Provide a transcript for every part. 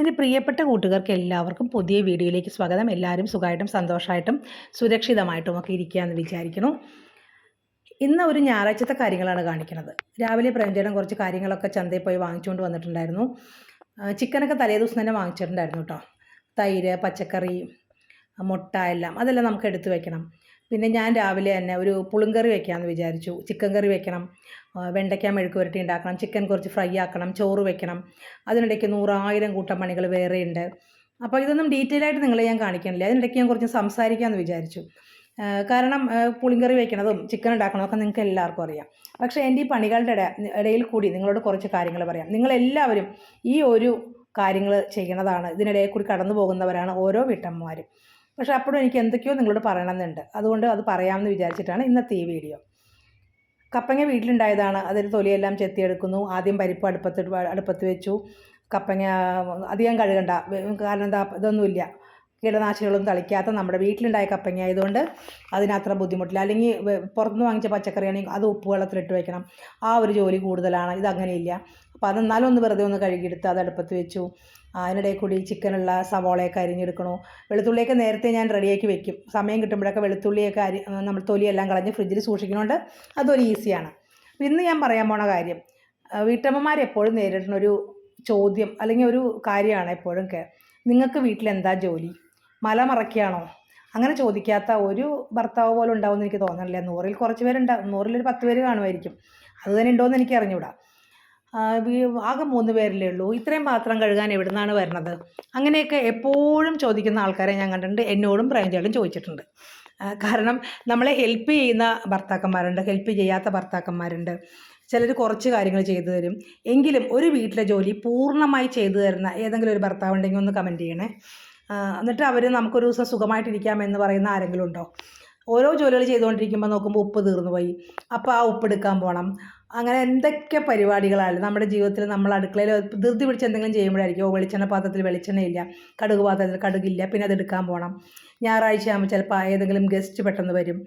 എന്റെ പ്രിയപ്പെട്ട കൂട്ടുകാർക്ക് എല്ലാവർക്കും പുതിയ വീഡിയോയിലേക്ക് സ്വാഗതം. എല്ലാവരും സുഖമായിട്ടും സന്തോഷമായിട്ടും സുരക്ഷിതമായിട്ടും ഒക്കെ ഇരിക്കുകയെന്ന് വിചാരിക്കുന്നു. ഇന്ന് ഒരു ഞായറാഴ്ചത്തെ കാര്യങ്ങളാണ് കാണിക്കുന്നത്. രാവിലെ പ്രഞ്ചേടം കുറച്ച് കാര്യങ്ങളൊക്കെ ചന്തയിൽ പോയി വാങ്ങിച്ചുകൊണ്ട് വന്നിട്ടുണ്ടായിരുന്നു. ചിക്കനൊക്കെ തലേ ദിവസം തന്നെ വാങ്ങിച്ചിട്ടുണ്ടായിരുന്നു കേട്ടോ തൈര് പച്ചക്കറി മുട്ട എല്ലാം. അതെല്ലാം നമുക്ക് എടുത്തു വയ്ക്കണം പിന്നെ ഞാൻ രാവിലെ തന്നെ ഒരു പുളിങ്കറി വെക്കാമെന്ന് വിചാരിച്ചു. ചിക്കൻ കറി വെക്കണം. വെണ്ടയ്ക്ക മെഴുക്ക് പുരട്ടി ഉണ്ടാക്കണം ചിക്കൻ കുറച്ച് ഫ്രൈ ആക്കണം ചോറ് വെക്കണം. അതിനിടയ്ക്ക് നൂറായിരം കൂട്ടം പണികൾ ഉണ്ട്. അപ്പോൾ ഇതൊന്നും ഡീറ്റെയിൽ ആയിട്ട് നിങ്ങളെ ഞാൻ കാണിക്കണില്ല. അതിനിടയ്ക്ക് ഞാൻ കുറച്ച് സംസാരിക്കാമെന്ന് വിചാരിച്ചു. കാരണം പുളിങ്കറി വയ്ക്കണതും ചിക്കൻ ഉണ്ടാക്കണതും ഒക്കെ നിങ്ങൾക്ക് എല്ലാവർക്കും അറിയാം. പക്ഷേ എന്റെ ഈ പണികളുടെ ഇട ഇടയിൽ കൂടി നിങ്ങളോട് കുറച്ച് കാര്യങ്ങൾ പറയാം. നിങ്ങളെല്ലാവരും ഈ ഒരു കാര്യങ്ങൾ ചെയ്യണതാണ്. ഇതിനിടയിൽ കൂടി കടന്നു പോകുന്നവരാണ് ഓരോ വീട്ടമ്മമാരും. പക്ഷേ അപ്പോഴും എനിക്ക് എന്തൊക്കെയോ നിങ്ങളോട് പറയണമെന്നുണ്ട്. അതുകൊണ്ട് അത് പറയാമെന്ന് വിചാരിച്ചിട്ടാണ് ഇന്നത്തെ ഈ വീഡിയോ. കപ്പങ്ങ വീട്ടിലുണ്ടായതാണ്. അതിൽ തൊലിയെല്ലാം ചെത്തിയെടുക്കുന്നു. ആദ്യം പരിപ്പ് അടുപ്പത്ത് അടുപ്പത്ത് വെച്ചു. കപ്പങ്ങ അധികം കഴുകണ്ട. കാരണം എന്താ ഇതൊന്നുമില്ല. കീടനാശിനികളൊന്നും തളിക്കാത്ത നമ്മുടെ വീട്ടിലുണ്ടായ കപ്പങ്ങ ആയതുകൊണ്ട് അതിനത്ര ബുദ്ധിമുട്ടില്ല. അല്ലെങ്കിൽ പുറത്തുനിന്ന് വാങ്ങിച്ച പച്ചക്കറിയാണെങ്കിൽ അത് ഉപ്പ് വെള്ളത്തിലിട്ട് വെക്കണം. ആ ഒരു ജോലി കൂടുതലാണ്. ഇതങ്ങനെയില്ല. അപ്പോൾ അതെന്നാലും ഒന്ന് വെറുതെ ഒന്ന് കഴുകിയെടുത്ത് അത് അടുപ്പത്ത് വെച്ചു. അതിനിടയിൽ കൂടി ചിക്കനുള്ള സവോളയൊക്കെ അരിഞ്ഞെടുക്കണോ. വെളുത്തുള്ളിയൊക്കെ നേരത്തെ ഞാൻ റെഡിയാക്കി വെക്കും. സമയം കിട്ടുമ്പോഴൊക്കെ വെളുത്തുള്ളിയൊക്കെ അരി നമ്മൾ തൊലിയെല്ലാം കളഞ്ഞ് ഫ്രിഡ്ജിൽ സൂക്ഷിക്കുന്നതുകൊണ്ട് അതൊരു ഈസിയാണ്. അപ്പോൾ ഇന്ന് ഞാൻ പറയാൻ പോണ കാര്യം വീട്ടമ്മമാർ എപ്പോഴും നേരിടുന്ന ഒരു ചോദ്യം അല്ലെങ്കിൽ ഒരു കാര്യമാണ് എപ്പോഴും നിങ്ങൾക്ക് വീട്ടിൽ എന്താ ജോലി? മല മറക്കുകയാണോ അങ്ങനെ ചോദിക്കാത്ത ഒരു ഭർത്താവ് പോലും ഉണ്ടാവുമെന്ന് എനിക്ക് തോന്നണില്ല. നൂറിൽ കുറച്ച് പേരുണ്ടാവും നൂറിലൊരു പത്ത് പേര് കാണുമായിരിക്കും. അത് തന്നെ ഉണ്ടോയെന്ന് എനിക്ക് വീ- ആകെ മൂന്ന് പേരല്ലേ ഉള്ളൂ. ഇത്രയും പാത്രം കഴുകാൻ എവിടെ നിന്നാണ് വരുന്നത് അങ്ങനെയൊക്കെ എപ്പോഴും ചോദിക്കുന്ന ആൾക്കാരെ ഞാൻ കണ്ടിട്ടുണ്ട്. എന്നോടും പ്രേംചേട്ടും ചോദിച്ചിട്ടുണ്ട്. കാരണം നമ്മളെ ഹെൽപ്പ് ചെയ്യുന്ന ഭർത്താക്കന്മാരുണ്ട് ഹെൽപ്പ് ചെയ്യാത്ത ഭർത്താക്കന്മാരുണ്ട്. ചിലർ കുറച്ച് കാര്യങ്ങൾ ചെയ്തു തരും. എങ്കിലും ഒരു വീട്ടിലെ ജോലി പൂർണമായി ചെയ്തു തരുന്ന ഏതെങ്കിലും ഒരു ഭർത്താവ് ഉണ്ടെങ്കിൽ ഒന്ന് കമന്റ് ചെയ്യണേ. എന്നിട്ട് അവർ നമുക്കൊരു ദിവസം സുഖമായിട്ടിരിക്കാം എന്ന് പറയുന്ന ആരെങ്കിലും ഉണ്ടോ? ഓരോ ജോലികൾ ചെയ്തുകൊണ്ടിരിക്കുമ്പോൾ നോക്കുമ്പോൾ ഉപ്പ് തീർന്നു പോയി. അപ്പോൾ ആ ഉപ്പ് എടുക്കാൻ പോകണം അങ്ങനെ എന്തൊക്കെ പരിപാടികളാണ് നമ്മുടെ ജീവിതത്തിൽ നമ്മൾ അടുക്കളയിൽ ധൃതി പിടിച്ച് എന്തെങ്കിലും ചെയ്യുമ്പോഴായിരിക്കും ഓ വെളിച്ചെണ്ണ പാത്രത്തിൽ വെളിച്ചെണ്ണയില്ല കടുക് പാത്രത്തിൽ കടുകില്ല പിന്നെ അത് എടുക്കാൻ പോകണം ഞായറാഴ്ച ആകുമ്പോൾ ചിലപ്പോൾ ഏതെങ്കിലും ഗസ്റ്റ് പെട്ടെന്ന് വരും.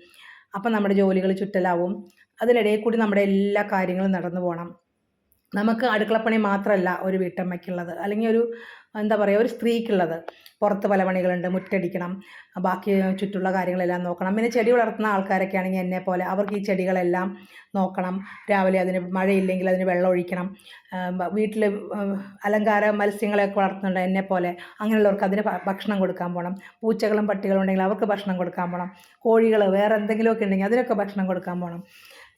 അപ്പം നമ്മുടെ ജോലികൾ ചുറ്റലാവും. അതിനിടയിൽ കൂടി നമ്മുടെ എല്ലാ കാര്യങ്ങളും നടന്നു പോകണം നമുക്ക് അടുക്കളപ്പണി മാത്രമല്ല ഒരു വീട്ടമ്മയ്ക്കുള്ളത്. അല്ലെങ്കിൽ ഒരു എന്താ പറയുക ഒരു സ്ത്രീക്കുള്ളത്. പുറത്ത് പല പണികളുണ്ട് മുറ്റടിക്കണം ബാക്കി ചുറ്റുള്ള കാര്യങ്ങളെല്ലാം നോക്കണം. പിന്നെ ചെടി വളർത്തുന്ന ആൾക്കാരൊക്കെ ആണെങ്കിൽ എന്നെ പോലെ അവർക്ക് ഈ ചെടികളെല്ലാം നോക്കണം. രാവിലെ അതിന് മഴയില്ലെങ്കിൽ അതിന് വെള്ളം ഒഴിക്കണം. വീട്ടിൽ അലങ്കാര മത്സ്യങ്ങളെയൊക്കെ വളർത്തുന്നുണ്ട് എന്നെ പോലെ. അങ്ങനെയുള്ളവർക്ക് അതിന് ഭക്ഷണം കൊടുക്കാൻ പോകണം പൂച്ചകളും പട്ടികളും ഉണ്ടെങ്കിൽ അവർക്ക് ഭക്ഷണം കൊടുക്കാൻ പോകണം കോഴികൾ വേറെ എന്തെങ്കിലുമൊക്കെ ഉണ്ടെങ്കിൽ അതിനൊക്കെ ഭക്ഷണം കൊടുക്കാൻ പോകണം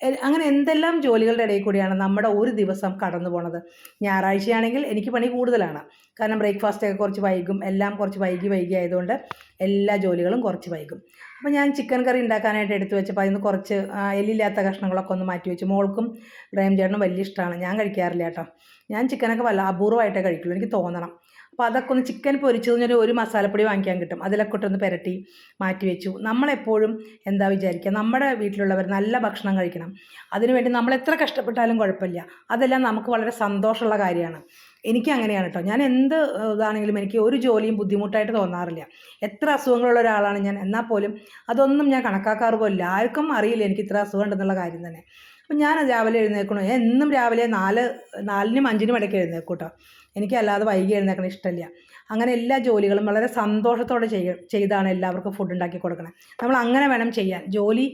അങ്ങനെ എന്തെല്ലാം ജോലികളുടെ ഇടയിൽ കൂടിയാണ് നമ്മുടെ ഒരു ദിവസം കടന്നു പോണത്? ഞായറാഴ്ചയാണെങ്കിൽ എനിക്ക് പണി കൂടുതലാണ്. കാരണം ബ്രേക്ക്ഫാസ്റ്റ് ഒക്കെ കുറച്ച് വൈകും എല്ലാം കുറച്ച് വൈകി വൈകി ആയതുകൊണ്ട് എല്ലാ ജോലികളും കുറച്ച് വൈകും. അപ്പോൾ ഞാൻ ചിക്കൻ കറി ഉണ്ടാക്കാനായിട്ട് എടുത്തു വെച്ചപ്പോൾ അതിന് കുറച്ച് എല്ലില്ലാത്ത കഷ്ണങ്ങളൊക്കെ ഒന്ന് മാറ്റി വെച്ചു. മോൾക്കും പ്രേം ചേട്ടനും വലിയ ഇഷ്ടമാണ് ഞാൻ കഴിക്കാറില്ല കേട്ടോ. ഞാൻ ചിക്കനൊക്കെ വല്ല അപൂർവമായിട്ടേ കഴിക്കുള്ളൂ. എനിക്ക് തോന്നണം. അപ്പോൾ അതൊക്കെ ഒന്ന് ചിക്കൻ പൊരിച്ചത് ഞാൻ ഒരു മസാലപ്പൊടി വാങ്ങിക്കാൻ കിട്ടും. അതിലൊക്കെ ഇട്ടൊന്ന് പുരട്ടി മാറ്റി വെച്ചു. നമ്മളെപ്പോഴും എന്താ വിചാരിക്കുക? നമ്മുടെ വീട്ടിലുള്ളവർ നല്ല ഭക്ഷണം കഴിക്കണം. അതിനുവേണ്ടി നമ്മൾ എത്ര കഷ്ടപ്പെട്ടാലും കുഴപ്പമില്ല. അതെല്ലാം നമുക്ക് വളരെ സന്തോഷമുള്ള കാര്യമാണ്. എനിക്ക് അങ്ങനെയാണ് കേട്ടോ ഞാൻ എന്ത് ഇതാണെങ്കിലും എനിക്ക് ഒരു ജോലിയും ബുദ്ധിമുട്ടായിട്ട് തോന്നാറില്ല. എത്ര അസുഖങ്ങളുള്ള ഒരാളാണ് ഞാൻ? എന്നാൽ പോലും അതൊന്നും ഞാൻ കണക്കാക്കാറ് പോലില്ല. ആർക്കും അറിയില്ല എനിക്ക് ഇത്ര അസുഖം ഉണ്ടെന്നുള്ള കാര്യം തന്നെ. അപ്പം ഞാൻ രാവിലെ എഴുന്നേൽക്കണു എന്നും രാവിലെ നാല് നാലിനും അഞ്ചിനും ഇടയ്ക്ക് എഴുന്നേൽക്കും കേട്ടോ എനിക്ക് അല്ലാതെ വൈകി എഴുന്നേൽക്കണ ഇഷ്ടമില്ല അങ്ങനെ എല്ലാ ജോലികളും വളരെ സന്തോഷത്തോടെ ചെയ്യ ചെയ്താണ് എല്ലാവർക്കും ഫുഡ് ഉണ്ടാക്കി കൊടുക്കണം. നമ്മൾ അങ്ങനെ വേണം ചെയ്യാൻ. ജോലി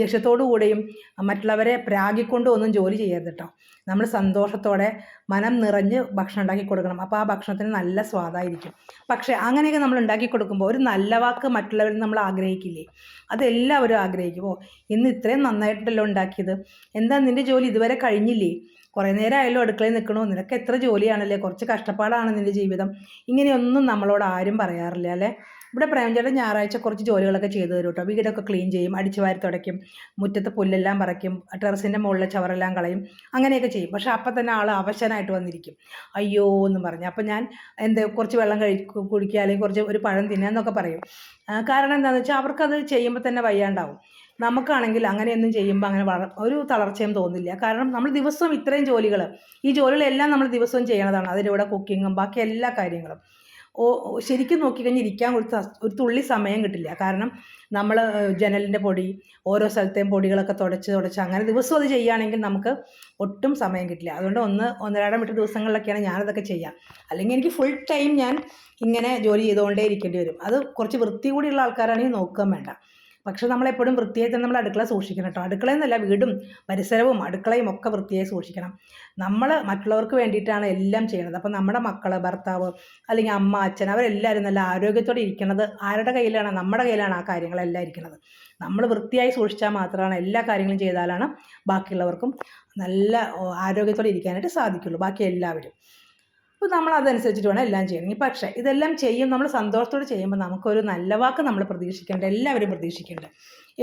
ദേഷ്യത്തോടു കൂടെയും മറ്റുള്ളവരെ പ്രാഗിക്കൊണ്ടും ഒന്നും ജോലി ചെയ്യരുത് കേട്ടോ നമ്മൾ സന്തോഷത്തോടെ മനം നിറഞ്ഞ് ഭക്ഷണം ഉണ്ടാക്കി കൊടുക്കണം. അപ്പോൾ ആ ഭക്ഷണത്തിന് നല്ല സ്വാദായിരിക്കും. പക്ഷേ അങ്ങനെയൊക്കെ നമ്മൾ ഉണ്ടാക്കി കൊടുക്കുമ്പോൾ ഒരു നല്ല വാക്ക് മറ്റുള്ളവരിൽ നമ്മൾ ആഗ്രഹിക്കില്ലേ? അതെല്ലാവരും ആഗ്രഹിക്കും. ഓ ഇന്ന് ഇത്രയും നന്നായിട്ടല്ലോ ഉണ്ടാക്കിയത്. എന്താ നിന്റെ ജോലി ഇതുവരെ കഴിഞ്ഞില്ലേ? കുറേ നേരമായല്ലോ അടുക്കളയിൽ നിൽക്കണോ. നിനക്ക് എത്ര ജോലിയാണല്ലേ? കുറച്ച് കഷ്ടപ്പാടാണ് നിന്റെ ജീവിതം. ഇങ്ങനെയൊന്നും നമ്മളോട് ആരും പറയാറില്ല അല്ലേ? ഇവിടെ പ്രേമചേട്ടൻ ഞായറാഴ്ച കുറച്ച് ജോലികളൊക്കെ ചെയ്തു തരും കേട്ടോ. വീടൊക്കെ ക്ലീൻ ചെയ്യും അടിച്ചു വാരി തുടയ്ക്കും മുറ്റത്ത് പുല്ലെല്ലാം പറിക്കും ടെറസിന്റെ മുകളിലെ ചവറെല്ലാം കളയും അങ്ങനെയൊക്കെ ചെയ്യും. പക്ഷേ അപ്പം തന്നെ ആൾ അവശനായിട്ട് വന്നിരിക്കും. അയ്യോ എന്ന് പറഞ്ഞ്. അപ്പം ഞാൻ എന്താ കുറച്ച് വെള്ളം കഴി കുടിക്കുക അല്ലെങ്കിൽ കുറച്ച് ഒരു പഴം തിന്നുക എന്നൊക്കെ പറയും. കാരണം എന്താണെന്ന് വെച്ചാൽ അവർക്കത് ചെയ്യുമ്പോൾ തന്നെ വയ്യാണ്ടാവും. നമുക്കാണെങ്കിൽ അങ്ങനെയൊന്നും ചെയ്യുമ്പോൾ അങ്ങനെ വള ഒരു തളർച്ചയും തോന്നില്ല. കാരണം നമ്മൾ ദിവസവും ഇത്രയും ജോലികൾ ഈ ജോലികളെല്ലാം നമ്മൾ ദിവസവും ചെയ്യണതാണ്. അതിന്റെ കൂടെ കുക്കിങ്ങും ബാക്കി എല്ലാ കാര്യങ്ങളും. ഓ ശരിക്കും നോക്കിക്കഴിഞ്ഞാൽ ഇരിക്കാൻ ഒരു ഒരു തുള്ളി സമയം കിട്ടില്ല. കാരണം നമ്മൾ ജനലിന്റെ പൊടി ഓരോ സ്ഥലത്തെയും പൊടികളൊക്കെ തുടച്ച് തുടച്ച് അങ്ങനെ ദിവസം അത് ചെയ്യുകയാണെങ്കിൽ നമുക്ക് ഒട്ടും സമയം കിട്ടില്ല. അതുകൊണ്ട് ഒന്ന് ഒന്നരാടം വിട്ട ദിവസങ്ങളിലൊക്കെയാണ് ഞാനതൊക്കെ ചെയ്യുക അല്ലെങ്കിൽ എനിക്ക് ഫുൾ ടൈം ഞാൻ ഇങ്ങനെ ജോലി ചെയ്തുകൊണ്ടേ ഇരിക്കേണ്ടി വരും. അത് കുറച്ച് വൃത്തി കൂടിയുള്ള ആൾക്കാരാണെങ്കിൽ നോക്കാൻ വേണ്ട. പക്ഷെ നമ്മളെപ്പോഴും വൃത്തിയായി തന്നെ നമ്മൾ അടുക്കള സൂക്ഷിക്കണം കേട്ടോ. അടുക്കള എന്നല്ല വീടും പരിസരവും അടുക്കളയും ഒക്കെ വൃത്തിയായി സൂക്ഷിക്കണം. നമ്മൾ മറ്റുള്ളവർക്ക് വേണ്ടിയിട്ടാണ് എല്ലാം ചെയ്യുന്നത്. അപ്പോൾ നമ്മുടെ മക്കൾ ഭർത്താവ് അല്ലെങ്കിൽ അമ്മ അച്ഛൻ അവരെല്ലാവരും നല്ല ആരോഗ്യത്തോടെ ഇരിക്കുന്നത് ആരുടെ കയ്യിലാണ്? നമ്മുടെ കയ്യിലാണ് ആ കാര്യങ്ങളെല്ലാം ഇരിക്കുന്നത്. നമ്മൾ വൃത്തിയായി സൂക്ഷിച്ചാൽ മാത്രമാണ് എല്ലാ കാര്യങ്ങളും ചെയ്താലാണ് ബാക്കിയുള്ളവർക്കും നല്ല ആരോഗ്യത്തോടെ ഇരിക്കാനായിട്ട് സാധിക്കുള്ളൂ. ബാക്കി എല്ലാവരും. അപ്പോൾ നമ്മൾ അതനുസരിച്ചിട്ട് വേണം എല്ലാം ചെയ്യണമെങ്കിൽ പക്ഷേ ഇതെല്ലാം ചെയ്യും നമ്മൾ സന്തോഷത്തോടെ ചെയ്യുമ്പോൾ നമുക്കൊരു നല്ല വാക്ക് നമ്മൾ പ്രതീക്ഷിക്കേണ്ട എല്ലാവരും പ്രതീക്ഷിക്കേണ്ട.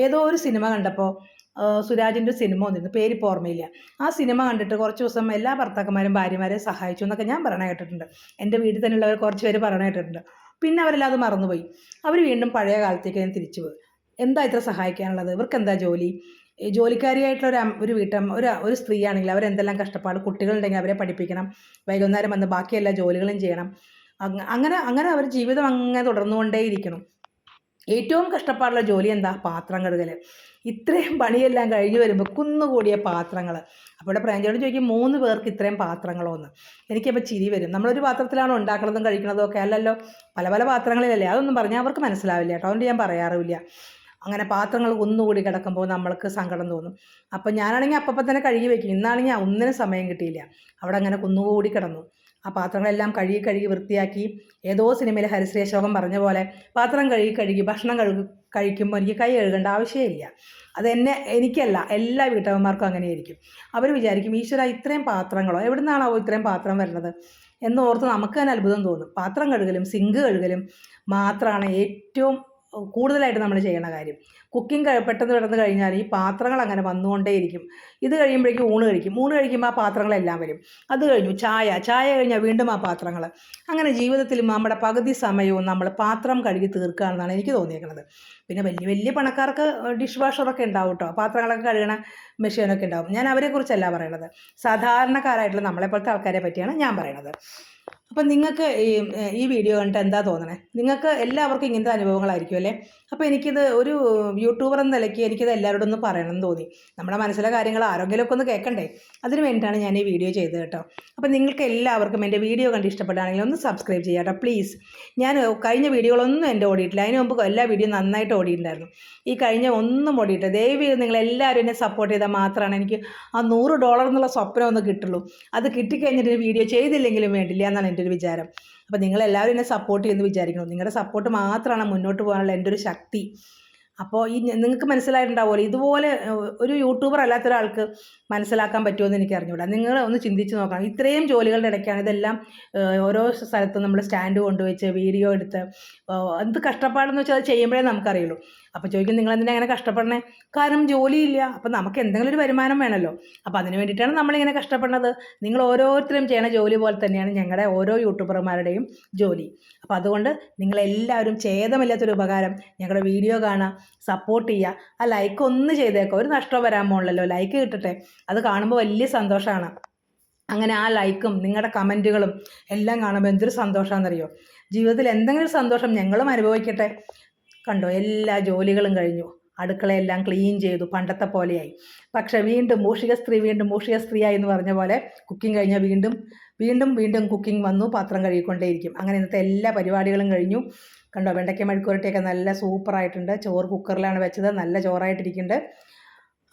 ഏതോ ഒരു സിനിമ കണ്ടപ്പോൾ സുരാജിന്റെ സിനിമ വന്നിരുന്നു പേര് ഓർമ്മയില്ല. ആ സിനിമ കണ്ടിട്ട് കുറച്ച് ദിവസം എല്ലാ ഭർത്താക്കന്മാരും ഭാര്യമാരെ സഹായിച്ചു എന്നൊക്കെ ഞാൻ പറയണ കേട്ടിട്ടുണ്ട്. എന്റെ വീട്ടിൽ തന്നെയുള്ളവർ കുറച്ച് പേര് പറയണ കേട്ടിട്ടുണ്ട്. പിന്നെ അവരെല്ലാം അത് മറന്നുപോയി. അവർ വീണ്ടും പഴയ കാലത്തേക്ക് തിരിച്ചു പോയി എന്താ ഇത്ര സഹായിക്കാനുള്ളത്? ഇവർക്ക് എന്താ ജോലി? ജോലിക്കാരിയായിട്ടുള്ള ഒരു ഒരു വീട്ടമ്മ ഒരു ഒരു സ്ത്രീയാണെങ്കിൽ അവരെന്തെല്ലാം കഷ്ടപ്പാട് കുട്ടികളുണ്ടെങ്കിൽ അവരെ പഠിപ്പിക്കണം. വൈകുന്നേരം വന്ന് ബാക്കി എല്ലാ ജോലികളും ചെയ്യണം. അങ്ങനെ അങ്ങനെ അവർ ജീവിതം അങ്ങനെ തുടർന്നുകൊണ്ടേയിരിക്കണം ഏറ്റവും കഷ്ടപ്പാടുള്ള ജോലി എന്താ? പാത്രം കഴുകൽ ഇത്രയും പണിയെല്ലാം കഴിഞ്ഞു വരുമ്പോൾ കുന്നുകൂടിയ പാത്രങ്ങൾ അപ്പോൾ ഇവിടെ പ്രേംചോട് ചോദിക്കും മൂന്ന് പേർക്ക് ഇത്രയും പാത്രങ്ങളോ എന്ന് എനിക്കപ്പോൾ ചിരി വരും. നമ്മളൊരു പാത്രത്തിലാണോ ഉണ്ടാക്കുന്നതും കഴിക്കുന്നതും ഒക്കെ അല്ലല്ലോ. പല പല പാത്രങ്ങളിലല്ലേ? അതൊന്നും പറഞ്ഞാൽ അവർക്ക് മനസ്സിലാവില്ല കേട്ടോ. അതുകൊണ്ട് ഞാൻ പറയാറുമില്ല. അങ്ങനെ പാത്രങ്ങൾ ഒന്നുകൂടി കിടക്കുമ്പോൾ നമ്മൾക്ക് സങ്കടം തോന്നും. അപ്പം ഞാനാണെങ്കിൽ അപ്പം തന്നെ കഴുകി വെക്കും. ഇന്നാണെങ്കിൽ ഒന്നിനും സമയം കിട്ടിയില്ല. അവിടെ അങ്ങനെ കുന്നുകൂടി കിടന്നു. ആ പാത്രങ്ങളെല്ലാം കഴുകി കഴുകി വൃത്തിയാക്കി. ഏതോ സിനിമയിലെ ഹരിശ്രീ അശോകൻ പറഞ്ഞ പോലെ പാത്രം കഴുകി കഴുകി ഭക്ഷണം കഴുകി കഴിക്കുമ്പോൾ എനിക്ക് കൈ കഴുകേണ്ട ആവശ്യമില്ല എന്നെ എനിക്കല്ല എല്ലാ വീട്ടമ്മമാർക്കും അങ്ങനെയായിരിക്കും. അവർ വിചാരിക്കും ഈശ്വര ഇത്രയും പാത്രങ്ങളോ? എവിടെ നിന്നാണാവോ ഇത്രയും പാത്രം വരുന്നത്? എന്നോർത്ത് നമുക്ക് തന്നെ അത്ഭുതം തോന്നും. പാത്രം കഴുകലും സിങ്ക് കഴുകലും മാത്രമാണ് ഏറ്റവും കൂടുതലായിട്ട് നമ്മൾ ചെയ്യേണ്ട കാര്യം. കുക്കിംഗ് പെട്ടെന്ന് കിടന്ന് കഴിഞ്ഞാൽ ഈ പാത്രങ്ങൾ അങ്ങനെ വന്നുകൊണ്ടേയിരിക്കും. ഇത് കഴിയുമ്പോഴേക്കും ഊണ് കഴിക്കും. ഊണ് കഴിക്കുമ്പോൾ ആ പാത്രങ്ങളെല്ലാം വരും. അത് കഴിഞ്ഞു ചായ. ചായ കഴിഞ്ഞാൽ വീണ്ടും ആ പാത്രങ്ങൾ അങ്ങനെ ജീവിതത്തിൽ നമ്മുടെ പകുതി സമയവും നമ്മൾ പാത്രം കഴുകി തീർക്കുക എന്നാണ് എനിക്ക് തോന്നിയേക്കുന്നത് പിന്നെ വലിയ വലിയ പണക്കാർക്ക് ഡിഷ് വാഷറൊക്കെ ഉണ്ടാവും കേട്ടോ പാത്രങ്ങളൊക്കെ കഴുകണ മെഷീനൊക്കെ ഉണ്ടാവും. ഞാൻ അവരെക്കുറിച്ചല്ല പറയണത്. സാധാരണക്കാരായിട്ടുള്ള നമ്മളെപ്പോലത്തെ ആൾക്കാരെ പറ്റിയാണ് ഞാൻ പറയണത്. അപ്പം നിങ്ങൾക്ക് ഈ ഈ വീഡിയോ കണ്ടിട്ട് എന്താ തോന്നണേ? നിങ്ങൾക്ക് എല്ലാവർക്കും ഇങ്ങനത്തെ അനുഭവങ്ങളായിരിക്കും അല്ലേ? അപ്പോൾ എനിക്കിത് ഒരു യൂട്യൂബർ എന്ന നിലയ്ക്ക് എനിക്കത് എല്ലാവരോടും ഒന്ന് പറയണം എന്ന് തോന്നി. നമ്മുടെ മനസ്സിലെ കാര്യങ്ങൾ ആരോഗ്യമൊക്കെ ഒന്ന് കേൾക്കണ്ടേ? അതിന് വേണ്ടിയിട്ടാണ് ഞാൻ ഈ വീഡിയോ ചെയ്തത് കേട്ടോ. അപ്പോൾ നിങ്ങൾക്ക് എല്ലാവർക്കും എന്റെ വീഡിയോ കണ്ട് ഇഷ്ടപ്പെടുകയാണെങ്കിൽ ഒന്ന് സബ്സ്ക്രൈബ് ചെയ്യാം കേട്ടോ പ്ലീസ് ഞാൻ കഴിഞ്ഞ വീഡിയോകളൊന്നും എന്റെ ഓടിയിട്ടില്ല. അതിന് മുമ്പ് എല്ലാ വീഡിയോ നന്നായിട്ട് ഓടിയിട്ടുണ്ടായിരുന്നു. ഈ കഴിഞ്ഞ ഒന്നും ഓടിയിട്ട് ദയവ് നിങ്ങൾ എല്ലാവരും എന്നെ സപ്പോർട്ട് ചെയ്താൽ മാത്രമാണ് എനിക്ക് ആ നൂറ് ഡോളർ എന്നുള്ള സ്വപ്നം ഒന്ന് കിട്ടുള്ളൂ. അത് കിട്ടിക്കഴിഞ്ഞിട്ട് വീഡിയോ ചെയ്തില്ലെങ്കിലും വേണ്ടില്ല എന്നാണ് എന്റെ ഒരു വിചാരം. അപ്പോൾ നിങ്ങളെല്ലാവരും എന്നെ സപ്പോർട്ട് ചെയ്യുമെന്ന് വിചാരിക്കുന്നു. നിങ്ങളുടെ സപ്പോർട്ട് മാത്രമാണ് മുന്നോട്ട് പോകാനുള്ള എന്റെ ഒരു ശക്തി. അപ്പോൾ ഈ നിങ്ങൾക്ക് മനസ്സിലായിട്ടുണ്ടാവുമല്ലോ. ഇതുപോലെ ഒരു യൂട്യൂബർ അല്ലാത്ത ഒരാൾക്ക് മനസ്സിലാക്കാൻ പറ്റുമെന്ന് എനിക്ക് അറിഞ്ഞുകൂടാ നിങ്ങൾ ഒന്ന് ചിന്തിച്ച് നോക്കണം. ഇത്രയും ജോലികളുടെ ഇടയ്ക്കാണ് ഇതെല്ലാം ഓരോ സ്ഥലത്തും നമ്മൾ സ്റ്റാൻഡ് കൊണ്ടുവച്ച് വീഡിയോ എടുത്ത് എന്ത് കഷ്ടപ്പാടെന്ന് വെച്ചാൽ അത് ചെയ്യുമ്പോഴേ നമുക്കറിയുള്ളൂ. അപ്പോൾ ചോദിക്കും നിങ്ങൾ എന്തിനാ അങ്ങനെ കഷ്ടപ്പെടണേ? കാരണം ജോലിയില്ല. അപ്പോൾ നമുക്ക് എന്തെങ്കിലും ഒരു വരുമാനം വേണമല്ലോ അപ്പോൾ അതിന് വേണ്ടിയിട്ടാണ് നമ്മളിങ്ങനെ കഷ്ടപ്പെടുന്നത്. നിങ്ങൾ ഓരോരുത്തരും ചെയ്യണ ജോലി പോലെ തന്നെയാണ് ഞങ്ങളുടെ ഓരോ യൂട്യൂബർമാരുടെയും ജോലി. അപ്പോൾ അതുകൊണ്ട് നിങ്ങൾ നിങ്ങളെല്ലാവരും ഛേദമില്ലാത്തൊരു ഉപകാരം. ഞങ്ങളുടെ വീഡിയോ കാണുക സപ്പോർട്ട് ചെയ്യുക. ആ ലൈക്ക് ഒന്ന് ചെയ്തേക്കാം. ഒരു നഷ്ടം വരാൻ പോകണല്ലോ ലൈക്ക് കിട്ടട്ടെ. അത് കാണുമ്പോൾ വലിയ സന്തോഷമാണ് അങ്ങനെ ആ ലൈക്കും നിങ്ങളുടെ കമന്റുകളും എല്ലാം കാണുമ്പോൾ എന്തൊരു സന്തോഷമാണെന്നറിയോ ജീവിതത്തിൽ എന്തെങ്കിലും സന്തോഷം ഞങ്ങളും അനുഭവിക്കട്ടെ. കണ്ടോ എല്ലാ ജോലികളും കഴിഞ്ഞു. അടുക്കളയെല്ലാം ക്ലീൻ ചെയ്തു പണ്ടത്തെ പോലെയായി. പക്ഷേ വീണ്ടും മൂഷിക സ്ത്രീ വീണ്ടും മൂഷിക സ്ത്രീയായി എന്ന് പറഞ്ഞ പോലെ കുക്കിംഗ് കഴിഞ്ഞാൽ വീണ്ടും വീണ്ടും വീണ്ടും കുക്കിംഗ് വന്നു പാത്രം കഴുകിക്കൊണ്ടേയിരിക്കും. അങ്ങനെ ഇന്നത്തെ എല്ലാ പരിപാടികളും കഴിഞ്ഞു. കണ്ടോ വെണ്ടയ്ക്ക മെഴുക്കുരട്ടിയൊക്കെ നല്ല സൂപ്പറായിട്ടുണ്ട് ചോറ് കുക്കറിലാണ് വെച്ചത് നല്ല ചോറായിട്ടിരിക്കുന്നുണ്ട്.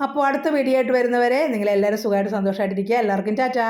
അപ്പോൾ അടുത്ത വീഡിയോ ആയിട്ട് വരുന്നവരെ നിങ്ങളെല്ലാവരും സുഖമായിട്ട് സന്തോഷമായിട്ടിരിക്കുക. എല്ലാവർക്കും ടാറ്റാ.